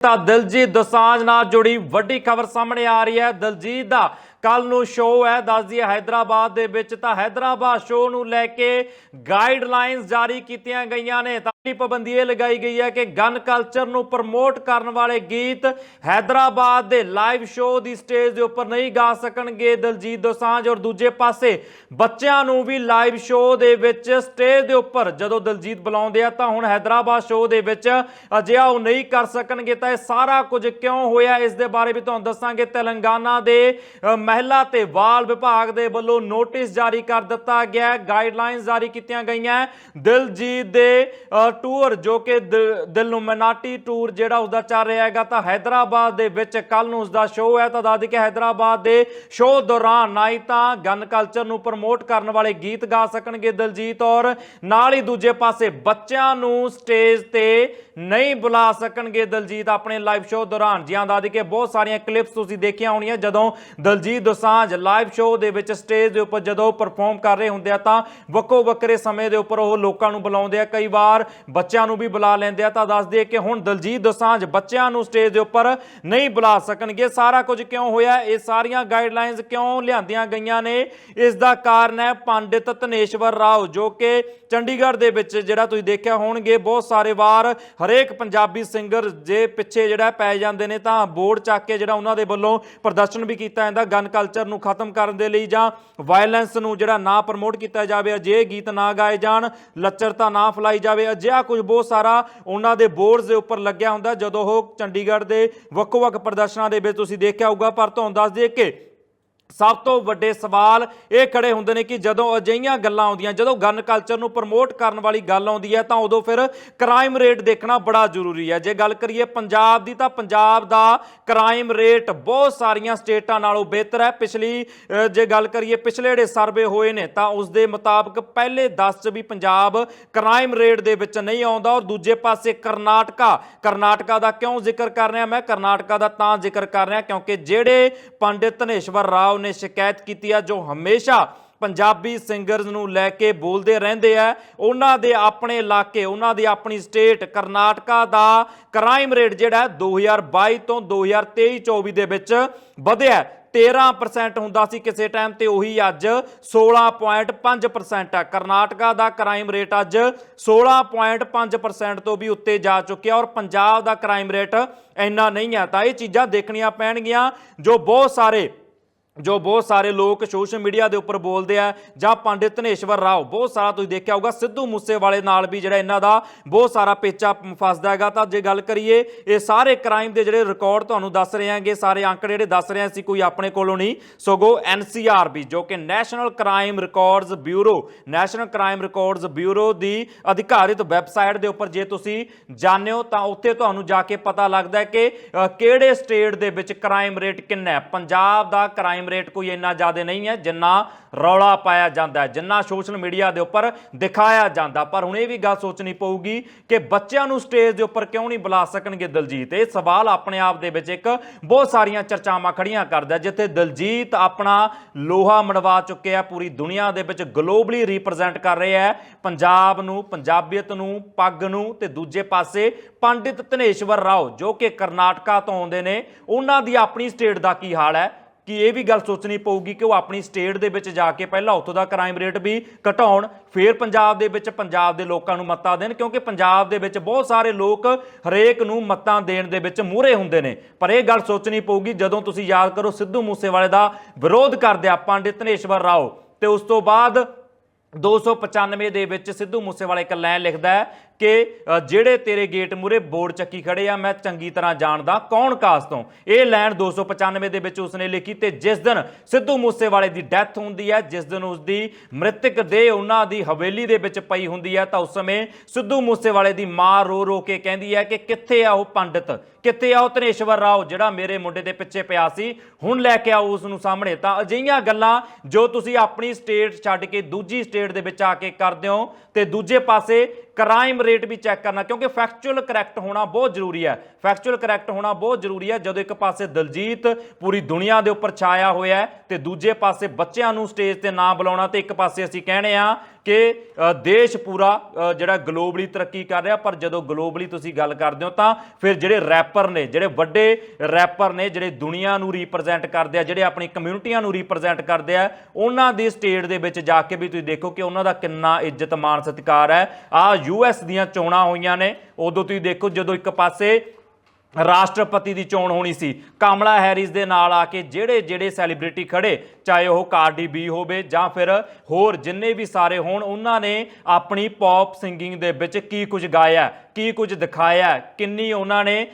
ਤਾਂ ਦਿਲਜੀਤ ਦੋਸਾਂਝ ਨਾਲ ਜੁੜੀ ਵੱਡੀ ਖਬਰ ਸਾਹਮਣੇ ਆ ਰਹੀ ਹੈ। ਦਿਲਜੀਤ ਦਾ ਕੱਲ ਨੂੰ ਸ਼ੋਅ ਹੈ, ਦੱਸ ਦਈਏ ਹైదరాబాద్ ਦੇ ਵਿੱਚ ਤਾਂ ਹైదరాబాద్ ਸ਼ੋਅ ਨੂੰ ਲੈ ਕੇ ਗਾਈਡਲਾਈਨਸ ਜਾਰੀ ਕੀਤੀਆਂ ਗਈਆਂ ਨੇ। ਤਾਂ ਪਾਬੰਦੀ ਇਹ ਲਗਾਈ ਗਈ ਹੈ ਕਿ ਗਨ ਕਲਚਰ ਨੂੰ ਪ੍ਰਮੋਟ ਕਰਨ ਵਾਲੇ ਗੀਤ ਹైదరాబాద్ ਦੇ ਲਾਈਵ ਸ਼ੋਅ ਦੀ ਸਟੇਜ ਦੇ ਉੱਪਰ ਨਹੀਂ ਗਾ ਸਕਣਗੇ ਦਲਜੀਤ ਦੋਸਾਂਝ। ਔਰ ਦੂਜੇ ਪਾਸੇ ਬੱਚਿਆਂ ਨੂੰ ਵੀ ਲਾਈਵ ਸ਼ੋਅ ਦੇ ਵਿੱਚ ਸਟੇਜ ਦੇ ਉੱਪਰ ਜਦੋਂ ਦਲਜੀਤ ਬੁਲਾਉਂਦੇ ਆ ਤਾਂ ਹੁਣ ਹైదరాబాద్ ਸ਼ੋਅ ਦੇ ਵਿੱਚ ਅਜਿਹਾ ਉਹ ਨਹੀਂ ਕਰ ਸਕਣਗੇ। ਤਾਂ ਇਹ ਸਾਰਾ ਕੁਝ ਕਿਉਂ ਹੋਇਆ? ਇਸ ਦੇ ਬਾਰੇ ਵੀ ਤੁਹਾਨੂੰ ਦੱਸਾਂਗੇ। ਤੇਲੰਗਾਨਾ ਦੇ ਮਹਿਲਾ ਤੇ ਵਾਲ ਵਿਭਾਗ ਦੇ ਵੱਲੋਂ ਨੋਟਿਸ ਜਾਰੀ ਕਰ ਦਿੱਤਾ ਗਿਆ ਗਾਈਡਲਾਈਨ ਜਾਰੀ ਕੀਤੀਆਂ ਗਈਆਂ ਦਿਲਜੀਤ ਦੇ ਟੂਰ ਜੋ ਕਿ ਦਿਲ ਨੂੰ ਮਨਾਟੀ ਟੂਰ ਜਿਹੜਾ ਉਸਦਾ ਚੱਲ ਰਿਹਾ ਹੈਗਾ ਤਾਂ ਹైదరాబాద్ ਦੇ ਵਿੱਚ ਕੱਲ ਨੂੰ ਉਸਦਾ ਸ਼ੋਅ ਹੈ। ਤਾਂ ਦੱਸ ਕਿ ਹైదరాబాద్ ਦੇ ਸ਼ੋਅ ਦੌਰਾਨ ਨਾ ਹੀ ਤਾਂ ਗਨ ਕਲਚਰ ਨੂੰ ਪ੍ਰਮੋਟ ਕਰਨ ਵਾਲੇ ਗੀਤ ਗਾ ਸਕਣਗੇ ਦਿਲਜੀਤ ਔਰ ਨਾਲ ਹੀ ਦੂਜੇ ਪਾਸੇ ਬੱਚਿਆਂ ਨੂੰ ਸਟੇਜ ਤੇ ਨਹੀਂ ਬੁਲਾ ਸਕਣਗੇ ਦਿਲਜੀਤ। ਆਪਣੇ ਲਾਈਵ ਸ਼ੋਅ ਦੌਰਾਨ ਜਿਹਾਂ ਦੱਸ ਕਿ ਬਹੁਤ ਸਾਰੀਆਂ ਕਲਿੱਪਸ ਤੁਸੀਂ ਦੇਖੀਆਂ ਹੋਣੀਆਂ ਜਦੋਂ ਦਿਲਜੀਤ ਦੋਸਾਂਝ ਲਾਈਵ ਸ਼ੋਅ ਦੇ ਵਿੱਚ ਸਟੇਜ ਦੇ ਉੱਪਰ ਜਦੋਂ ਪਰਫਾਰਮ ਕਰ ਰਹੇ ਹੁੰਦੇ ਆ ਤਾਂ ਵੱਖੋ ਵੱਖਰੇ ਸਮੇਂ ਦੇ ਉੱਪਰ ਉਹ ਲੋਕਾਂ ਨੂੰ ਬੁਲਾਉਂਦੇ ਆ। ਕਈ ਵਾਰ ਬੱਚਿਆਂ ਨੂੰ ਵੀ ਬੁਲਾ ਲੈਂਦੇ ਆ। ਤਾਂ ਦੱਸਦੇ ਕਿ ਹੁਣ ਦਲਜੀਤ ਦੋਸਾਂਝ ਬੱਚਿਆਂ ਨੂੰ ਸਟੇਜ ਦੇ ਉੱਪਰ ਨਹੀਂ ਬੁਲਾ ਸਕਣਗੇ। ਸਾਰਾ ਕੁਝ ਕਿਉਂ ਹੋਇਆ? ਇਹ ਸਾਰੀਆਂ ਗਾਈਡਲਾਈਨਸ ਕਿਉਂ ਲਿਆਂਦੀਆਂ ਗਈਆਂ ਨੇ? ਇਸ ਦਾ ਕਾਰਨ ਹੈ ਪੰਡਿਤ ਧਨੇਸ਼ਵਰ ਰਾਓ, ਜੋ ਕਿ ਚੰਡੀਗੜ੍ਹ ਦੇ ਵਿੱਚ ਜਿਹੜਾ ਤੁਸੀਂ ਦੇਖਿਆ ਹੋਣਗੇ, ਬਹੁਤ ਸਾਰੇ ਵਾਰ ਹਰੇਕ ਪੰਜਾਬੀ ਸਿੰਗਰ ਜੇ ਪਿੱਛੇ ਜਿਹੜਾ ਪੈ ਜਾਂਦੇ ਨੇ। ਤਾਂ ਬੋਰਡ ਚੱਕ ਕੇ ਜਿਹੜਾ ਉਹਨਾਂ ਦੇ ਵੱਲੋਂ ਪ੍ਰਦਰਸ਼ਨ ਵੀ ਕੀਤਾ ਜਾਂਦਾ। ਗਨ ਕਲਚਰ ਨੂੰ ਖਤਮ ਕਰਨ ਦੇ ਲਈ ਜਾਂ ਵਾਇਲੈਂਸ ਨੂੰ ਜਿਹੜਾ ਨਾ ਪ੍ਰਮੋਟ ਕੀਤਾ ਜਾਵੇ, ਅਜਿਹੇ ਗੀਤ ਨਾ ਗਾਏ ਜਾਣ ਲੱਚਰਤਾ ਨਾ ਫਲਾਈ ਜਾਵੇ, ਅਜਿਹਾ ਕੁਝ ਬਹੁਤ ਸਾਰਾ ਉਹਨਾਂ ਦੇ ਬੋਰਡਸ ਦੇ ਉੱਪਰ ਲੱਗਿਆ ਹੁੰਦਾ ਜਦੋਂ ਉਹ ਚੰਡੀਗੜ੍ਹ ਦੇ ਵੱਖੋ-ਵੱਖ ਪ੍ਰਦਰਸ਼ਨਾਂ ਦੇ ਵਿੱਚ ਤੁਸੀਂ ਦੇਖਿਆ ਹੋਊਗਾ, ਪਰ ਤੁਹਾਨੂੰ ਦੱਸ ਦਈਏ ਕਿ ਸਭ ਤੋਂ ਵੱਡੇ ਸਵਾਲ ਇਹ ਖੜੇ ਹੁੰਦੇ ਨੇ ਕਿ ਜਦੋਂ ਅਜਿਹੀਆਂ ਗੱਲਾਂ ਆਉਂਦੀਆਂ, ਜਦੋਂ ਗਨ ਕਲਚਰ ਨੂੰ ਪ੍ਰਮੋਟ ਕਰਨ ਵਾਲੀ ਗੱਲ ਆਉਂਦੀ ਹੈ, ਤਾਂ ਉਦੋਂ ਫਿਰ ਕ੍ਰਾਈਮ ਰੇਟ ਦੇਖਣਾ ਬੜਾ ਜ਼ਰੂਰੀ ਹੈ। ਜੇ ਗੱਲ ਕਰੀਏ ਪੰਜਾਬ ਦੀ, ਤਾਂ ਪੰਜਾਬ ਦਾ ਕ੍ਰਾਈਮ ਰੇਟ ਬਹੁਤ ਸਾਰੀਆਂ ਸਟੇਟਾਂ ਨਾਲੋਂ ਬਿਹਤਰ ਹੈ। ਪਿਛਲੀ ਜੇ ਗੱਲ ਕਰੀਏ ਪਿਛਲੇ ਜਿਹੜੇ ਸਰਵੇ ਹੋਏ ਨੇ, ਤਾਂ ਉਸ ਦੇ ਮੁਤਾਬਕ ਪਹਿਲੇ 10 ਚ ਵੀ ਪੰਜਾਬ ਕ੍ਰਾਈਮ ਰੇਟ ਦੇ ਵਿੱਚ ਨਹੀਂ ਆਉਂਦਾ ਔਰ ਦੂਜੇ ਪਾਸੇ ਕਰਨਾਟਕਾ ਕਰਨਾਟਕਾ ਦਾ ਕਿਉਂ ਜ਼ਿਕਰ ਕਰ ਰਿਹਾ? ਮੈਂ ਕਰਨਾਟਕਾ ਦਾ ਤਾਂ ਜ਼ਿਕਰ ਕਰ ਰਿਹਾ ਕਿਉਂਕਿ ਜਿਹੜੇ ਪੰਡਿਤ ਧਨੇਸ਼ਵਰ ਰਾਓ ਨੇ ਸ਼ਿਕਾਇਤ ਕੀਤੀ ਆ, ਜੋ ਹਮੇਸ਼ਾ ਪੰਜਾਬੀ ਸਿੰਗਰਸ ਨੂੰ ਲੈ ਕੇ ਬੋਲਦੇ ਰਹਿੰਦੇ ਆ। ਉਹਨਾਂ ਦੇ ਆਪਣੇ ਇਲਾਕੇ, ਉਹਨਾਂ ਦੀ ਆਪਣੀ ਸਟੇਟ ਕਰਨਾਟਕਾ ਦਾ ਕ੍ਰਾਈਮ ਰੇਟ ਜਿਹੜਾ ਹੈ 2022 ਤੋਂ 2023-24 ਦੇ ਵਿੱਚ ਵਧਿਆ ਹੈ। 13% ਹੁੰਦਾ ਸੀ ਕਿਸੇ ਟਾਈਮ ਤੇ, ਉਹੀ ਅੱਜ 16.5% ਹੈ ਕਰਨਾਟਕਾ ਦਾ ਕ੍ਰਾਈਮ ਰੇਟ ਅੱਜ 16.5% ਤੋਂ ਵੀ ਉੱਤੇ ਜਾ ਚੁੱਕਿਆ ਔਰ ਪੰਜਾਬ ਦਾ ਕ੍ਰਾਈਮ ਰੇਟ ਇੰਨਾ ਨਹੀਂ ਹੈ। ਤਾਂ ਇਹ ਚੀਜ਼ਾਂ ਦੇਖਣੀਆਂ ਪੈਣਗੀਆਂ, ਜੋ ਬਹੁਤ ਸਾਰੇ ਜੋ ਬਹੁਤ ਸਾਰੇ ਲੋਕ ਸੋਸ਼ਲ ਮੀਡੀਆ ਦੇ ਉੱਪਰ ਬੋਲਦੇ ਆ, ਜਾਂ ਪੰਡਿਤ ਧਨੇਸ਼ਵਰ ਰਾਓ, ਬਹੁਤ ਸਾਰਾ ਤੁਸੀਂ ਦੇਖਿਆ ਹੋਊਗਾ, ਸਿੱਧੂ ਮੂਸੇਵਾਲੇ ਨਾਲ ਵੀ ਜਿਹੜਾ ਇਹਨਾਂ ਦਾ ਬਹੁਤ ਸਾਰਾ ਪੇਚਾ ਫਸਦਾ ਹੈਗਾ। ਤਾਂ ਜੇ ਗੱਲ ਕਰੀਏ, ਇਹ ਸਾਰੇ ਕ੍ਰਾਈਮ ਦੇ ਜਿਹੜੇ ਰਿਕਾਰਡ ਤੁਹਾਨੂੰ ਦੱਸ ਰਹੇ ਹਾਂਗੇ, ਸਾਰੇ ਅੰਕੜੇ ਜਿਹੜੇ ਦੱਸ ਰਹੇ ਸੀ, ਕੋਈ ਆਪਣੇ ਕੋਲੋਂ ਨਹੀਂ। ਸਗੋਂ ਐਨਸੀਆਰਬੀ ਜੋ ਕਿ national crime records bureau national crime records bureau ਦੀ ਅਧਿਕਾਰਿਤ ਵੈਬਸਾਈਟ ਦੇ ਉੱਪਰ ਜੇ ਤੁਸੀਂ ਜਾਣਦੇ ਹੋ, ਤਾਂ ਉੱਥੇ ਤੁਹਾਨੂੰ ਜਾ ਕੇ ਪਤਾ ਲੱਗਦਾ ਹੈ ਕਿ ਕਿਹੜੇ ਸਟੇਟ ਦੇ ਵਿੱਚ ਕ੍ਰਾਈਮ ਰੇਟ ਕਿੰਨਾ ਹੈ? ਪੰਜਾਬ ਦਾ ਕ੍ਰਾਈਮ ਰੇਟ ਕੋਈ ਇੰਨਾ ਜ਼ਿਆਦਾ ਨਹੀਂ ਹੈ, ਜਿੰਨਾ ਰੌਲਾ ਪਾਇਆ ਜਾਂਦਾ ਹੈ, ਜਿੰਨਾ ਸੋਸ਼ਲ ਮੀਡੀਆ ਦੇ ਉੱਪਰ ਦਿਖਾਇਆ ਜਾਂਦਾ। ਪਰ ਹੁਣ ਇਹ ਵੀ ਗੱਲ ਸੋਚਣੀ ਪਊਗੀ ਕਿ ਬੱਚਿਆਂ ਨੂੰ ਸਟੇਜ ਦੇ ਉੱਪਰ ਕਿਉਂ ਨਹੀਂ ਬੁਲਾ ਸਕਣਗੇ ਦਲਜੀਤ? ਇਹ ਸਵਾਲ ਆਪਣੇ ਆਪ ਦੇ ਵਿੱਚ ਇੱਕ ਬਹੁਤ ਸਾਰੀਆਂ ਚਰਚਾਵਾਂ ਖੜੀਆਂ ਕਰਦਾ ਜਿੱਥੇ ਦਲਜੀਤ ਆਪਣਾ ਲੋਹਾ ਮੜਵਾ ਚੁੱਕਿਆ ਪੂਰੀ ਦੁਨੀਆ ਦੇ ਵਿੱਚ ਗਲੋਬਲੀ ਰਿਪਰੈਜ਼ੈਂਟ ਕਰ ਰਿਹਾ ਹੈ। ਪੰਜਾਬ ਨੂੰ, ਪੰਜਾਬੀਅਤ ਨੂੰ, ਪੱਗ ਨੂੰ ਤੇ ਦੂਜੇ ਪਾਸੇ ਪੰਡਿਤ ਧਨੇਸ਼ਵਰ ਰਾਓ, ਜੋ ਕਿ ਕਰਨਾਟਕਾ ਤੋਂ ਆਉਂਦੇ ਨੇ, ਉਹਨਾਂ ਦੀ ਆਪਣੀ ਸਟੇਟ ਦਾ ਕੀ ਹਾਲ ਹੈ? ਕਿ ਇਹ ਵੀ ਗੱਲ ਸੋਚਣੀ ਪਊਗੀ ਕਿ ਉਹ ਆਪਣੀ ਸਟੇਟ ਦੇ ਵਿੱਚ ਜਾ ਕੇ ਪਹਿਲਾਂ ਉੱਥੋਂ ਦਾ ਕ੍ਰਾਈਮ ਰੇਟ ਵੀ ਘਟਾਉਣ, ਫਿਰ ਪੰਜਾਬ ਦੇ ਵਿੱਚ ਪੰਜਾਬ ਦੇ ਲੋਕਾਂ ਨੂੰ ਮੱਤਾਂ ਦੇਣ, ਕਿਉਂਕਿ ਪੰਜਾਬ ਦੇ ਵਿੱਚ ਬਹੁਤ ਸਾਰੇ ਲੋਕ ਹਰੇਕ ਨੂੰ ਮੱਤਾਂ ਦੇਣ ਦੇ ਵਿੱਚ ਮੂਹਰੇ ਹੁੰਦੇ ਨੇ। ਪਰ ਇਹ ਗੱਲ ਸੋਚਣੀ ਪਊਗੀ, ਜਦੋਂ ਤੁਸੀਂ ਯਾਦ ਕਰੋ ਸਿੱਧੂ ਮੂਸੇਵਾਲੇ ਦਾ ਵਿਰੋਧ ਕਰਦੇ ਪੰਡਿਤ ਧਨੇਸ਼ਵਰ ਰਾਓ, ਤੇ ਉਸ ਤੋਂ ਬਾਅਦ 295 ਦੇ ਵਿੱਚ ਸਿੱਧੂ ਮੂਸੇਵਾਲੇ ਇੱਕ ਲਾਈਨ ਲਿਖਦਾ ਹੈ ਕਿ ਜਿਹੜੇ ਤੇਰੇ ਗੇਟ ਮੂਰੇ ਬੋਰਡ ਚੱਕੀ ਖੜੇ ਆ, ਮੈਂ ਚੰਗੀ ਤਰ੍ਹਾਂ ਜਾਣਦਾ ਕੌਣ ਕਾਸ ਤੋਂ। ਇਹ ਲਾਈਨ 295 ਦੇ ਵਿੱਚ ਉਸਨੇ ਲਿਖੀ ਤੇ ਜਿਸ ਦਿਨ ਸਿੱਧੂ ਮੂਸੇਵਾਲੇ ਦੀ ਡੈਥ ਹੁੰਦੀ ਹੈ, ਜਿਸ ਦਿਨ ਉਸਦੀ ਮ੍ਰਿਤਕ ਦੇਹ ਉਹਨਾਂ ਦੀ ਹਵੇਲੀ ਦੇ ਵਿੱਚ ਪਈ ਹੁੰਦੀ ਹੈ, ਤਾਂ ਉਸ ਸਮੇਂ ਸਿੱਧੂ ਮੂਸੇਵਾਲੇ ਦੀ ਮਾਂ ਰੋ ਰੋ ਕੇ ਕਹਿੰਦੀ ਹੈ ਕਿ ਕਿੱਥੇ ਆ ਉਹ ਪੰਡਿਤ? ਕਿੱਥੇ ਆ ਉਹ ਤਨੇਸ਼ਵਰ ਰਾਓ ਜਿਹੜਾ ਮੇਰੇ ਮੁੰਡੇ ਦੇ ਪਿੱਛੇ ਪਿਆ ਸੀ? ਹੁਣ ਲੈ ਕੇ ਆਓ ਉਸ ਨੂੰ ਸਾਹਮਣੇ। ਤਾਂ ਅਜਿਹੀਆਂ ਗੱਲਾਂ ਜੋ ਤੁਸੀਂ ਆਪਣੀ ਸਟੇਟ ਛੱਡ ਕੇ ਦੂਜੀ ਸਟੇਟ ਦੇ ਵਿੱਚ ਆ ਕੇ ਕਰਦੇ ਹੋ, ਤੇ ਦੂਜੇ ਪਾਸੇ ਕ੍ਰਾਈਮ ਰੇਟ ਵੀ ਚੈੱਕ ਕਰਨਾ, ਕਿਉਂਕਿ ਫੈਕਚੁਅਲ ਕਰੈਕਟ ਹੋਣਾ ਬਹੁਤ ਜ਼ਰੂਰੀ ਹੈ। ਫੈਕਚੁਅਲ ਕਰੈਕਟ ਹੋਣਾ ਬਹੁਤ ਜ਼ਰੂਰੀ ਹੈ, ਜਦੋਂ ਇੱਕ ਪਾਸੇ ਦਲਜੀਤ ਪੂਰੀ ਦੁਨੀਆ ਦੇ ਉੱਪਰ ਛਾਇਆ ਹੋਇਆ ਤੇ ਦੂਜੇ ਪਾਸੇ ਬੱਚਿਆਂ ਨੂੰ ਸਟੇਜ ਤੇ ਨਾ ਬੁਲਾਉਣਾ ਤੇ ਇੱਕ ਪਾਸੇ ਅਸੀਂ ਕਹਿੰਦੇ ਆ ਕਿ ਦੇਸ਼ ਪੂਰਾ ਜਿਹੜਾ ਗਲੋਬਲੀ ਤਰੱਕੀ ਕਰ ਰਿਹਾ, ਪਰ ਜਦੋਂ ਗਲੋਬਲੀ ਤੁਸੀਂ ਗੱਲ ਕਰਦੇ ਹੋ ਤਾਂ ਫਿਰ ਜਿਹੜੇ ਰੈਪਰ ਨੇ, ਜਿਹੜੇ ਵੱਡੇ ਰੈਪਰ ਨੇ, ਜਿਹੜੇ ਦੁਨੀਆ ਨੂੰ ਰਿਪਰੈਜ਼ੈਂਟ ਕਰਦੇ ਆ, ਜਿਹੜੇ ਆਪਣੀ ਕਮਿਊਨਿਟੀਆਂ ਨੂੰ ਰਿਪਰੈਜ਼ੈਂਟ ਕਰਦੇ ਆ, ਉਹਨਾਂ ਦੀ ਸਟੇਟ ਦੇ ਵਿੱਚ ਜਾ ਕੇ ਵੀ ਤੁਸੀਂ ਦੇਖੋ ਕਿ ਉਹਨਾਂ ਦਾ ਕਿੰਨਾ ਇੱਜ਼ਤ ਮਾਣ ਸਤਿਕਾਰ ਹੈ ਆ ਯੂਐਸ ਦੀਆਂ ਚੋਣਾਂ ਹੋਈਆਂ ਨੇ, ਉਦੋਂ ਤੁਸੀਂ ਦੇਖੋ ਜਦੋਂ ਇੱਕ ਪਾਸੇ ਰਾਸ਼ਟਰਪਤੀ ਦੀ ਚੋਣ ਹੋਣੀ ਸੀ। ਕਮਲਾ ਹੈਰਿਸ ਦੇ ਨਾਲ ਆ ਕੇ ਜਿਹੜੇ ਜਿਹੜੇ ਸੈਲੀਬ੍ਰਿਟੀ ਖੜੇ, ਚਾਹੇ ਉਹ ਕਾਰਡੀ ਬੀ ਹੋਵੇ ਜਾਂ ਫਿਰ ਹੋਰ ਜਿੰਨੇ ਵੀ ਸਾਰੇ ਹੋਣ, ਉਹਨਾਂ ਨੇ ਆਪਣੀ ਪੌਪ ਸਿੰਗਿੰਗ ਦੇ ਵਿੱਚ ਕੀ ਕੁਝ ਗਾਇਆ ਕੀ ਕੁਝ ਦਿਖਾਇਆ? ਕਿੰਨੀ ਉਹਨਾਂ ਨੇ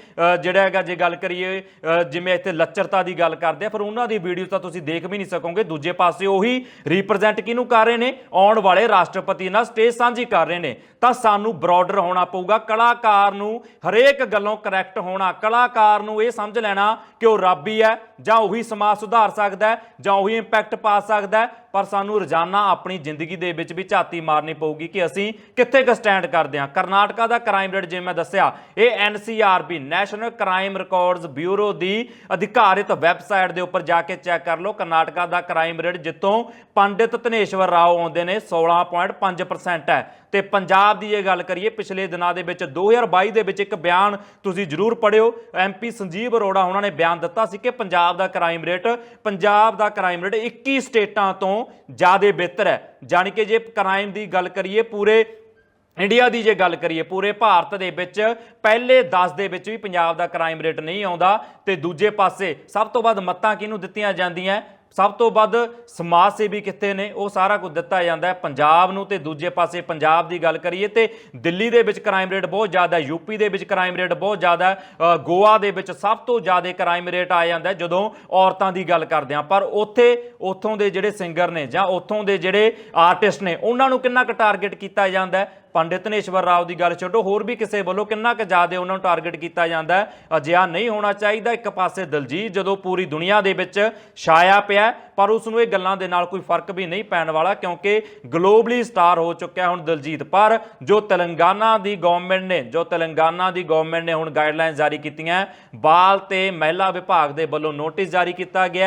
ਜਿਹੜਾ ਹੈਗਾ ਜੇ ਗੱਲ ਕਰੀਏ ਜਿਵੇਂ ਇੱਥੇ ਲੱਚਰਤਾ ਦੀ ਗੱਲ ਕਰਦੇ ਆ, ਪਰ ਉਹਨਾਂ ਦੀ ਵੀਡੀਓ ਤਾਂ ਤੁਸੀਂ ਦੇਖ ਵੀ ਨਹੀਂ ਸਕੋਗੇ। ਦੂਜੇ ਪਾਸੇ ਉਹੀ ਰਿਪਰੈਜ਼ੈਂਟ ਕਿਹਨੂੰ ਕਰ ਰਹੇ ਨੇ? ਆਉਣ ਵਾਲੇ ਰਾਸ਼ਟਰਪਤੀ ਨਾਲ ਸਟੇਜ ਸਾਂਝੀ ਕਰ ਰਹੇ ਨੇ। ਤਾਂ ਸਾਨੂੰ ਬਰਾਡਰ ਹੋਣਾ ਪਊਗਾ। ਕਲਾਕਾਰ ਨੂੰ ਹਰੇਕ ਗੱਲੋਂ ਕਰੈਕਟ ਹੋਣਾ। ਕਲਾਕਾਰ ਨੂੰ ਇਹ ਸਮਝ ਲੈਣਾ ਕਿ ਉਹ ਰੱਬ ਹੀ ਹੈ, ਜਾਂ ਉਹੀ ਸਮਾਜ ਸੁਧਾਰ ਸਕਦਾ ਹੈ, ਜਾਂ ਉਹੀ ਇੰਪੈਕਟ ਪਾ ਸਕਦਾ ਹੈ। ਪਰ ਸਾਨੂੰ ਰੋਜ਼ਾਨਾ ਆਪਣੀ ਜ਼ਿੰਦਗੀ ਦੇ ਵਿੱਚ ਵੀ ਝਾਤੀ ਮਾਰਨੀ ਪਊਗੀ ਕਿ ਅਸੀਂ ਕਿੱਥੇ ਕ ਸਟੈਂਡ ਕਰਦੇ ਹਾਂ। ਕਰਨਾਟਕਾ ਦਾ ਕ੍ਰਾਈਮ ਰੇਟ ਜਿਵੇਂ ਮੈਂ ਦੱਸਿਆ, ਇਹ NCRB national crime records bureau ਦੀ ਅਧਿਕਾਰਿਤ ਵੈਬਸਾਈਟ ਦੇ ਉੱਪਰ ਜਾ ਕੇ ਚੈੱਕ ਕਰ ਲਓ। ਕਰਨਾਟਕਾ ਦਾ ਕ੍ਰਾਈਮ ਰੇਟ ਜਿੱਥੋਂ ਪੰਡਿਤ ਧਨੇਸ਼ਵਰ ਰਾਓ ਆਉਂਦੇ ਨੇ 16.5% ਹੈ। ਤੇ ਪੰਜਾਬ ਦੀ ਇਹ ਗੱਲ ਕਰੀਏ, ਪਿਛਲੇ ਦਿਨਾਂ ਦੇ ਵਿੱਚ 2022 ਦੇ ਵਿੱਚ ਇੱਕ ਬਿਆਨ ਤੁਸੀਂ ਜ਼ਰੂਰ ਪੜਿਓ ਐਮਪੀ ਸੰਜੀਵ ਅਰੋੜਾ ਉਹਨਾਂ ਨੇ ਬਿਆਨ ਦਿੱਤਾ ਸੀ ਕਿ ਪੰਜਾਬ ਦਾ ਕ੍ਰਾਈਮ ਰੇਟ ਪੰਜਾਬ ਦਾ ਕ੍ਰਾਈਮ ਰੇਟ 21 ਸਟੇਟਾਂ ਤੋਂ ਜ਼ਿਆਦਾ ਬਿਹਤਰ ਹੈ। ਜਾਣੀ ਕਿ ਜੇ ਕ੍ਰਾਈਮ ਦੀ ਗੱਲ ਕਰੀਏ, ਪੂਰੇ ਇੰਡੀਆ ਦੀ ਜੇ ਗੱਲ ਕਰੀਏ, ਪੂਰੇ ਭਾਰਤ ਦੇ ਵਿੱਚ ਪਹਿਲੇ 10 ਦੇ ਵਿੱਚ ਵੀ ਪੰਜਾਬ ਦਾ ਕ੍ਰਾਈਮ ਰੇਟ ਨਹੀਂ ਆਉਂਦਾ ਤੇ ਦੂਜੇ ਪਾਸੇ ਸਭ ਤੋਂ ਵੱਧ ਮੱਤਾਂ ਕਿਹਨੂੰ ਦਿੱਤੀਆਂ ਜਾਂਦੀਆਂ? ਸਭ ਤੋਂ ਵੱਧ ਸਮਾਜ ਸੇਵੀ ਕਿੱਥੇ ਨੇ? ਉਹ ਸਾਰਾ ਕੁਝ ਦਿੱਤਾ ਜਾਂਦਾ ਹੈ ਪੰਜਾਬ ਨੂੰ ਤੇ ਦੂਜੇ ਪਾਸੇ ਪੰਜਾਬ ਦੀ ਗੱਲ ਕਰੀਏ ਤੇ ਦਿੱਲੀ ਦੇ ਵਿੱਚ ਕ੍ਰਾਈਮ ਰੇਟ ਬਹੁਤ ਜ਼ਿਆਦਾ ਹੈ ਯੂਪੀ ਦੇ ਵਿੱਚ ਕ੍ਰਾਈਮ ਰੇਟ ਬਹੁਤ ਜ਼ਿਆਦਾ ਹੈ ਗੋਆ ਦੇ ਵਿੱਚ ਸਭ ਤੋਂ ਜ਼ਿਆਦਾ ਕ੍ਰਾਈਮ ਰੇਟ ਆ ਜਾਂਦਾ ਜਦੋਂ ਔਰਤਾਂ ਦੀ ਗੱਲ ਕਰਦੇ ਹਾਂ। ਪਰ ਉੱਥੇ, ਉੱਥੋਂ ਦੇ ਜਿਹੜੇ ਸਿੰਗਰ ਨੇ ਜਾਂ ਉੱਥੋਂ ਦੇ ਜਿਹੜੇ ਆਰਟਿਸਟ ਨੇ, ਉਹਨਾਂ ਨੂੰ ਕਿੰਨਾ ਕੁ ਟਾਰਗੇਟ ਕੀਤਾ ਜਾਂਦਾ ਹੈ? ਪੰਡਿਤ ਨੇਸ਼ਵਰ ਰਾਓ ਦੀ ਗੱਲ ਛੱਡੋ, ਹੋਰ ਵੀ ਕਿਸੇ ਵੱਲੋਂ ਕਿੰਨਾ ਕੁ ਜ਼ਿਆਦਾ ਉਹਨਾਂ ਨੂੰ ਟਾਰਗੇਟ ਕੀਤਾ ਜਾਂਦਾ ਅਜਿਹਾ ਨਹੀਂ ਹੋਣਾ ਚਾਹੀਦਾ। ਇੱਕ ਪਾਸੇ ਦਲਜੀਤ ਜਦੋਂ ਪੂਰੀ ਦੁਨੀਆ ਦੇ ਵਿੱਚ ਛਾਇਆ ਪਿਆ ਪਰ ਉਸ ਨੂੰ ਇਹ ਗੱਲਾਂ ਦੇ ਨਾਲ ਕੋਈ ਫ਼ਰਕ ਵੀ ਨਹੀਂ ਪੈਣ ਵਾਲਾ, ਕਿਉਂਕਿ ਗਲੋਬਲੀ ਸਟਾਰ ਹੋ ਚੁੱਕਿਆ ਹੁਣ ਦਲਜੀਤ। ਪਰ ਜੋ ਤੇਲੰਗਾਨਾ ਦੀ ਗਵਰਨਮੈਂਟ ਨੇ, ਜੋ ਤੇਲੰਗਾਨਾ ਦੀ ਗਵਰਨਮੈਂਟ ਨੇ ਹੁਣ ਗਾਈਡਲਾਈਨ ਜਾਰੀ ਕੀਤੀਆਂ ਬਾਲ ਤੇ ਮਹਿਲਾ ਵਿਭਾਗ ਦੇ ਵੱਲੋਂ ਨੋਟਿਸ ਜਾਰੀ ਕੀਤਾ ਗਿਆ